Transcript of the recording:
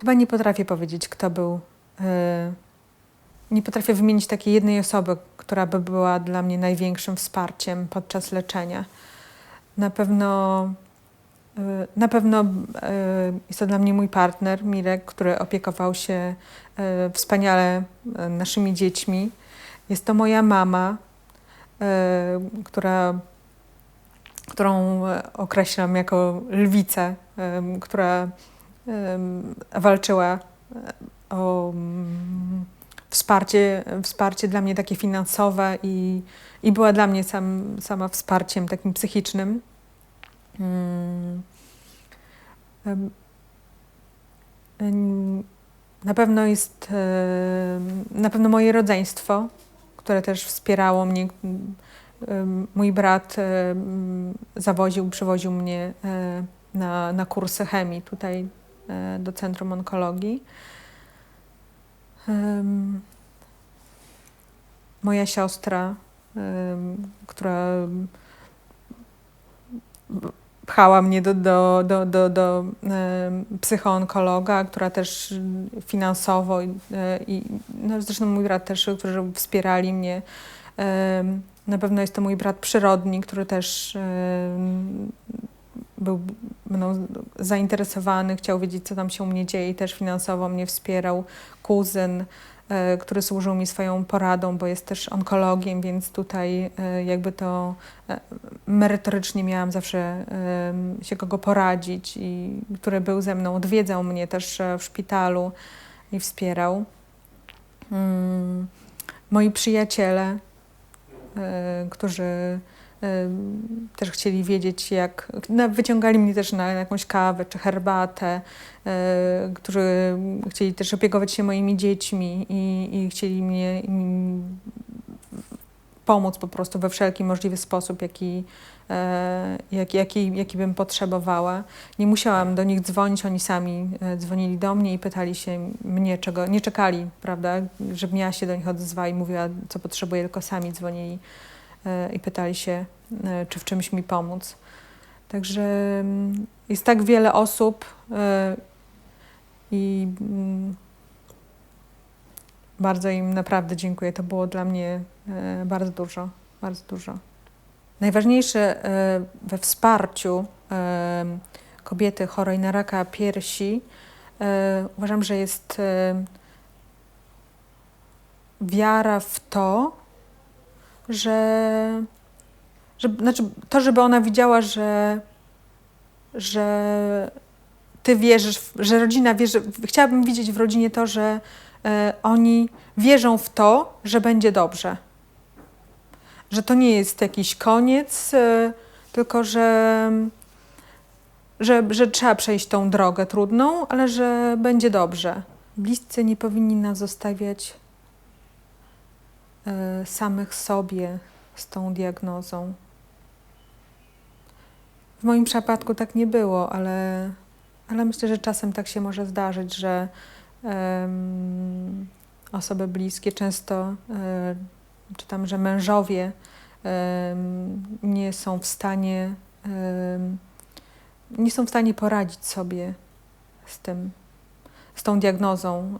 chyba nie potrafię powiedzieć, kto był. e, Nie potrafię wymienić takiej jednej osoby, która by była dla mnie największym wsparciem podczas leczenia. Na pewno, e, na pewno e, jest to dla mnie mój partner, Mirek, który opiekował się wspaniale naszymi dziećmi. Jest to moja mama, która, którą określam jako lwicę, która walczyła o wsparcie, wsparcie dla mnie takie finansowe i, i była dla mnie sam, sama wsparciem takim psychicznym. Na pewno jest na pewno moje rodzeństwo, które też wspierało mnie. Mój brat zawoził, przywoził mnie e, na, na kursy chemii tutaj do Centrum Onkologii. Moja siostra, która pchała mnie do, do, do, do, do psychoonkologa, która też finansowo i, e, i no zresztą mój brat też, którzy wspierali mnie. Na pewno jest to mój brat przyrodni, który też był mną zainteresowany, chciał wiedzieć, co tam się u mnie dzieje i też finansowo mnie wspierał. Kuzyn, e, który służył mi swoją poradą, bo jest też onkologiem, więc tutaj e, jakby to e, merytorycznie miałam zawsze się kogo poradzić i który był ze mną, odwiedzał mnie też w szpitalu i wspierał. Mm, Moi przyjaciele, którzy też chcieli wiedzieć, jak. Wyciągali mnie też na jakąś kawę czy herbatę, e, którzy chcieli też opiekować się moimi dziećmi i, i chcieli mnie pomóc po prostu we wszelki możliwy sposób, jaki, e, jaki, jaki, jaki bym potrzebowała. Nie musiałam do nich dzwonić, oni sami e, dzwonili do mnie i pytali się mnie, czego. Nie czekali, prawda, żebym ja się do nich odezwała i mówiła, co potrzebuję, tylko sami dzwonili i pytali się, e, czy w czymś mi pomóc. Także mm, jest tak wiele osób e, i mm, bardzo im naprawdę dziękuję. To było dla mnie e, bardzo dużo, bardzo dużo. Najważniejsze e, we wsparciu e, kobiety chorej na raka piersi e, uważam, że jest e, wiara w to, że, że znaczy to, żeby ona widziała, że, że ty wierzysz, że rodzina wierzy. Chciałabym widzieć w rodzinie to, że e, oni wierzą w to, że będzie dobrze. Że to nie jest jakiś koniec, e, tylko że, że, że trzeba przejść tą drogę trudną, ale że będzie dobrze. Bliscy nie powinni nas zostawiać samych sobie z tą diagnozą. W moim przypadku tak nie było, ale, ale myślę, że czasem tak się może zdarzyć, że em, osoby bliskie często, e, czy tam, że mężowie nie są w stanie, nie są w stanie poradzić sobie z tym, z tą diagnozą.